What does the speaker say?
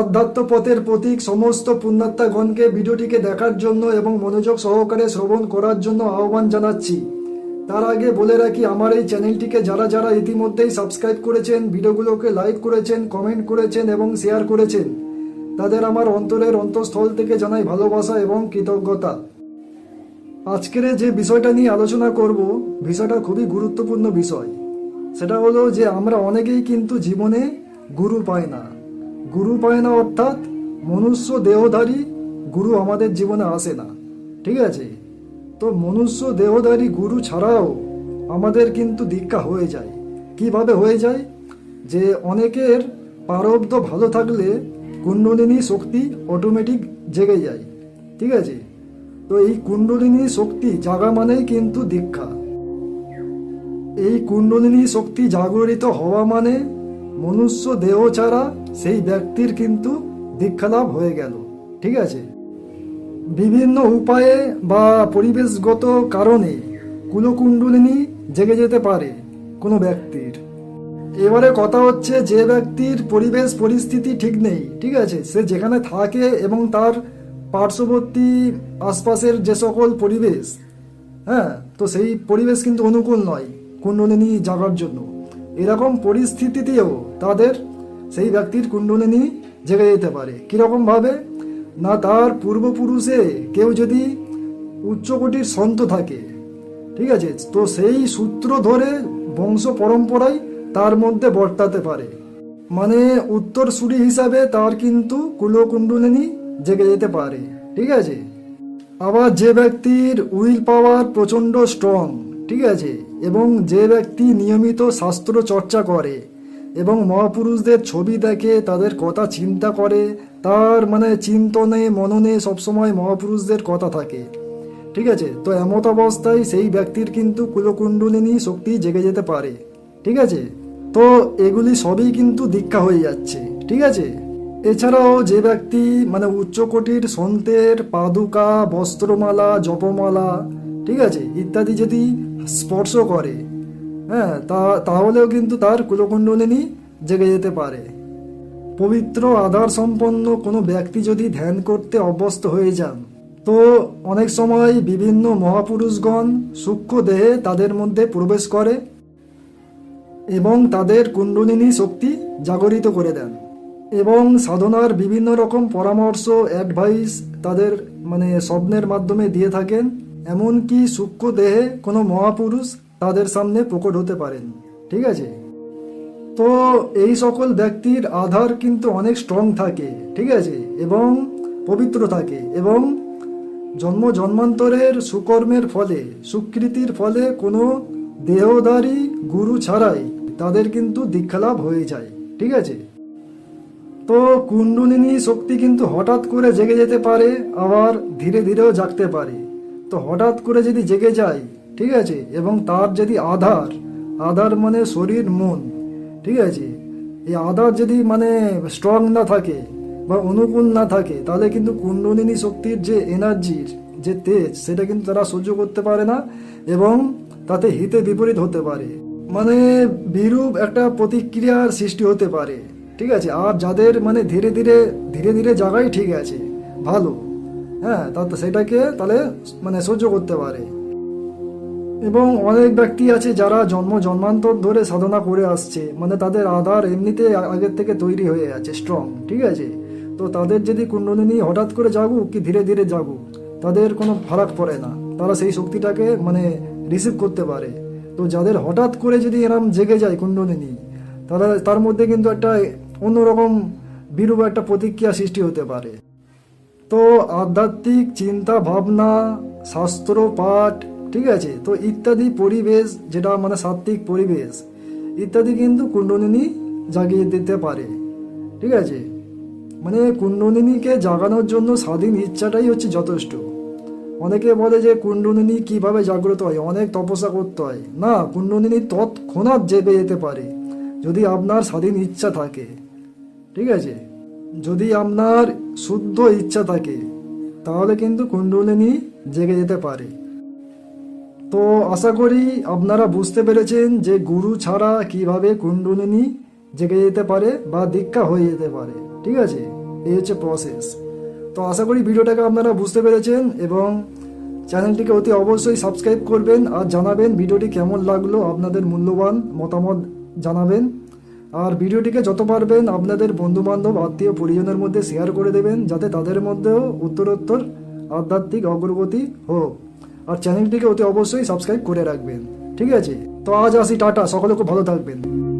আধ্যাত্ম পথের প্রতীক সমস্ত পুণ্যাত্মাগণকে ভিডিওটিকে দেখার জন্য এবং মনোযোগ সহকারে শ্রবণ করার জন্য আহ্বান জানাচ্ছি। তার আগে বলে রাখি, আমার এই চ্যানেলটিকে যারা যারা ইতিমধ্যেই সাবস্ক্রাইব করেছেন, ভিডিওগুলোকে লাইক করেছেন, কমেন্ট করেছেন এবং শেয়ার করেছেন, তাদের আমার অন্তরের অন্তঃস্থল থেকে জানাই ভালোবাসা এবং কৃতজ্ঞতা। আজকের যে বিষয়টা নিয়ে আলোচনা করব, বিষয়টা খুবই গুরুত্বপূর্ণ বিষয়। সেটা হলো যে আমরা অনেকেই কিন্তু জীবনে গুরু পাই না। গুরু পায় না অর্থাৎ মনুষ্য দেহধারী গুরু আমাদের জীবনে আসে না। ঠিক আছে? তো মনুষ্য দেহধারী গুরু ছাড়াও আমাদের কিন্তু দীক্ষা হয়ে যায়। কীভাবে হয়ে যায়? যে অনেকের প্রারব্ধ ভালো থাকলে কুণ্ডলিনী শক্তি অটোমেটিক জেগে যায়। ঠিক আছে? তো এই কুণ্ডলিনী শক্তি জাগা মানেই কিন্তু দীক্ষা। এই কুণ্ডলিনী শক্তি জাগরিত হওয়া মানে মনুষ্য দেহ ছাড়া সেই ব্যক্তির কিন্তু দীক্ষালাভ হয়ে গেল। ঠিক আছে? বিভিন্ন উপায়ে বা পরিবেশগত কারণে কুলকুণ্ডলিনী জেগে যেতে পারে কোনো ব্যক্তির। এবারে কথা হচ্ছে যে ব্যক্তির পরিবেশ পরিস্থিতি ঠিক নেই, ঠিক আছে? সে যেখানে থাকে এবং তার পার্শ্ববর্তী আশপাশের যে সকল পরিবেশ হ্যাঁ তো সেই পরিবেশ কিন্তু অনুকূল নয় কুণ্ডলিনী জাগার জন্য। এরকম পরিস্থিতিতেও তাদের সেই ব্যক্তির কুণ্ডলিনী জেগে যেতে পারে। কীরকমভাবে না তার পূর্বপুরুষে কেউ যদি উচ্চকোটির সন্ত থাকে, ঠিক আছে? তো সেই সূত্র ধরে বংশ পরম্পরায় তার মধ্যে বর্তাতে পারে। মানে উত্তরসূরি হিসাবে তার কিন্তু কুলকুণ্ডলিনী জেগে যেতে পারে, ঠিক আছে? আবার যে ব্যক্তির উইল পাওয়ার প্রচণ্ড স্ট্রং, ঠিক আছে? এবং যে ব্যক্তি নিয়মিত শাস্ত্র চর্চা করে এবং মহাপুরুষদের ছবি দেখে তাদের কথা চিন্তা করে, তার মানে চিন্তনে, মননে সবসময় মহাপুরুষদের কথা থাকে। ঠিক আছে? তো এমত অবস্থায় সেই ব্যক্তির কিন্তু কুলকুণ্ডলিনী শক্তি জেগে যেতে পারে। ঠিক আছে? তো এগুলি সবই কিন্তু দীক্ষা হয়ে যাচ্ছে। ঠিক আছে? এছাড়াও যে ব্যক্তি মানে উচ্চকোটির সন্তের পাদুকা, বস্ত্রমালা, জপমালা, ঠিক আছে, ইত্যাদি যদি স্পর্শ করে হ্যাঁ তা, তাহলেও কিন্তু তার কুলকুণ্ডলিনী জেগে যেতে পারে। পবিত্র আধার সম্পন্ন কোনো ব্যক্তি যদি ধ্যান করতে অভ্যস্ত হয়ে যান, তো অনেক সময় বিভিন্ন মহাপুরুষগণ সূক্ষ্ম দেহে তাদের মধ্যে প্রবেশ করে এবং তাদের কুণ্ডলিনী শক্তি জাগরিত করে দেন এবং সাধনার বিভিন্ন রকম পরামর্শ অ্যাডভাইস তাদের মানে স্বপ্নের মাধ্যমে দিয়ে থাকেন। এমনকি সূক্ষ্ম দেহে কোনো মহাপুরুষ তাদের সামনে প্রকট হতে পারেন, ঠিক আছে? তো এই সকল ব্যক্তির আধার কিন্তু অনেক স্ট্রং থাকে, ঠিক আছে? এবং পবিত্র থাকে এবং জন্ম জন্মান্তরের সুকর্মের ফলে, সুকৃতির ফলে কোনো দেহধারী গুরু ছাড়াই তাদের কিন্তু দীক্ষালাভ হয়ে যায়, ঠিক আছে? তো কুণ্ডলিনী শক্তি কিন্তু হঠাৎ করে জেগে যেতে পারে, আবার ধীরে ধীরেও জাগতে পারে। তো হঠাৎ করে যদি জেগে যায় ঠিক আছে? এবং তার যদি আধার আধার মানে শরীর, মন, ঠিক আছে? এই আধার যদি মানে স্ট্রং না থাকে বা অনুকূল না থাকে, তাহলে কিন্তু কুণ্ডলিনী শক্তির যে এনার্জির যে তেজ, সেটা কিন্তু তারা সহ্য করতে পারে না এবং তাতে হিতে বিপরীত হতে পারে। মানে বিরূপ একটা প্রতিক্রিয়ার সৃষ্টি হতে পারে, ঠিক আছে? আর যাদের মানে ধীরে ধীরে ধীরে ধীরে জায়গায় ঠিক আছে, ভালো হ্যাঁ? তা সেটাকে তাহলে মানে সহ্য করতে পারে। এবং অনেক ব্যক্তি আছে যারা জন্ম জন্মান্তর ধরে সাধনা করে আসছে। মানে তাদের আধার এমনিতে আগের থেকে তৈরি হয়ে আছে স্ট্রং ঠিক আছে? তো তাদের যদি কুণ্ডলিনী হঠাৎ করে জাগুক কি ধীরে ধীরে জাগুক, তাদের কোনো ফারাক পড়ে না। তারা সেই শক্তিটাকে মানে রিসিভ করতে পারে। তো যাদের হঠাৎ করে যদি এরম জেগে যায় কুণ্ডলিনী, তারা তার মধ্যে কিন্তু একটা অন্যরকম বিরূপ একটা প্রতিক্রিয়া সৃষ্টি হতে পারে। তো আধ্যাত্মিক চিন্তা, ভাবনা, শাস্ত্র, পাঠ ঠিক আছে? তো ইত্যাদি পরিবেশ যেটা মানে সাত্ত্বিক পরিবেশ, ইত্যাদি কিন্তু কুণ্ডলিনী জাগিয়ে দিতে পারে। ঠিক আছে? মানে কুণ্ডলিনীকে জাগানোর জন্য স্বাধীন ইচ্ছাটাই হচ্ছে যথেষ্ট। অনেকে বলে যে কুণ্ডলিনী কীভাবে জাগ্রত হয়? অনেক তপস্যা করতে হয়। না, কুণ্ডলিনী তৎক্ষণাৎ জেগে যেতে পারে, যদি আপনার স্বাধীন ইচ্ছা থাকে। ঠিক আছে? যদি আপনার শুদ্ধ ইচ্ছা থাকে, তাহলে কিন্তু কুণ্ডলিনী জেগে যেতে পারে। তো আশা করি আপনারা বুঝতে পেরেছেন যে গুরু ছাড়া কীভাবে কুণ্ডলিনী জেগে যেতে পারে বা দীক্ষা হয়ে যেতে পারে। ঠিক আছে? এই হচ্ছে প্রসেস তো আশা করি ভিডিওটাকে আপনারা বুঝতে পেরেছেন এবং চ্যানেলটিকে অতি অবশ্যই সাবস্ক্রাইব করবেন আর জানাবেন ভিডিওটি কেমন লাগল, আপনাদের মূল্যবান মতামত জানাবেন। আর ভিডিওটিকে যত পারবেন আপনাদের বন্ধুবান্ধব, আত্মীয় পরিজনের মধ্যে শেয়ার করে দেবেন, যাতে তাদের মধ্যেও উত্তরোত্তর আধ্যাত্মিক অগ্রগতি হোক। আর চ্যানেলটিকে অতি অবশ্যই সাবস্ক্রাইব করে রাখবেন। ঠিক আছে? তো আজ আসি, টাটা। সকলে খুব ভালো থাকবেন।